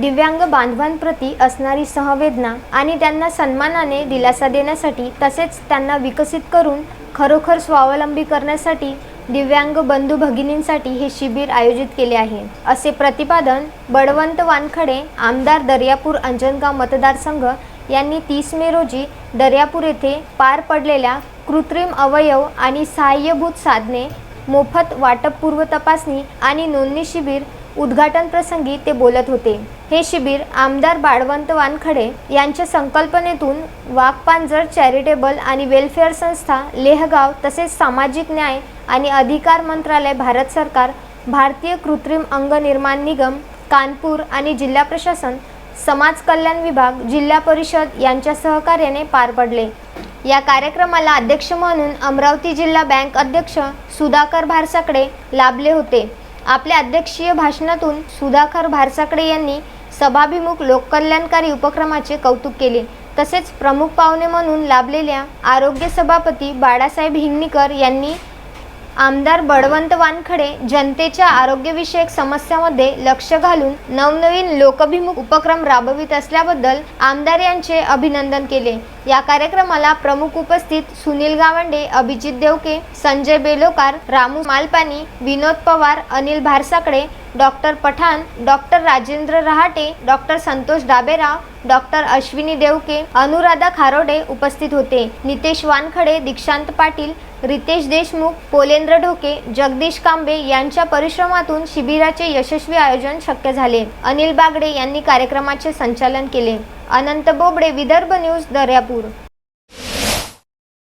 दिव्यांग बांधवांप्रती असणारी सहवेदना आणि त्यांना सन्मानाने दिलासा देण्यासाठी तसेच त्यांना विकसित करून खरोखर स्वावलंबी करण्यासाठी दिव्यांग बंधू भगिनींसाठी हे शिबिर आयोजित केले आहे. असे प्रतिपादन बळवंत वानखडे आमदार दर्यापूर अंजनगाव मतदारसंघ यांनी तीस मे रोजी दर्यापूर येथे पार पडलेल्या कृत्रिम अवयव आणि सहाय्यभूत साधने मोफत वाटप पूर्व तपासणी आणि नोंदणी शिबिर उद्घाटन प्रसंगी ते बोलत होते. हे शिबिर आमदार बाळवंत वानखडे यांच्या संकल्पनेतून वाघपांजर चॅरिटेबल आणि वेलफेअर संस्था लेहगाव तसेच सामाजिक न्याय आणि अधिकार मंत्रालय भारत सरकार भारतीय कृत्रिम अंग निर्माण निगम कानपूर आणि जिल्हा प्रशासन समाज कल्याण विभाग जिल्हा परिषद यांच्या सहकार्याने पार पडले. या कार्यक्रमाला अध्यक्ष म्हणून अमरावती जिल्हा बँक अध्यक्ष सुधाकर भारसाकडे लाभले होते. आपल्या अध्यक्षीय भाषणातून सुधाकर भारसाकडे यांनी सभाभिमुख लोककल्याणकारी उपक्रमाचे कौतुक केले. तसेच प्रमुख पाहुणे म्हणून लाभलेल्या आरोग्य सभापती बाळासाहेब हिंगणीकर यांनी आमदार बळवंत वानखडे जनतेच्या आरोग्यविषयक समस्यामध्ये लक्ष घालून नवनवीन लोकभिमुख उपक्रम राबवित असल्याबद्दल आमदार यांचे अभिनंदन केले. या कार्यक्रमाला प्रमुख उपस्थित Sunil Gawande Abhijit Devke Sanjay Belokar Ramu Malpani Vinod Pawar Anil Bharsakade doctor Pathan doctor Rajendra Rahate doctor Santosh Daberao doctor Ashwini Devke Anuradha Kharode उपस्थित होते. नितेश वानखडे दीक्षांत पाटील रितेश देशमुख पोलेंद्र ढोके जगदीश कांबे यांच्या परिश्रमातून शिबिराचे यशस्वी आयोजन शक्य झाले. अनिल बागडे यांनी कार्यक्रमाचे संचालन केले. अनंत बोबडे विदर्भ न्यूज दर्यापूर.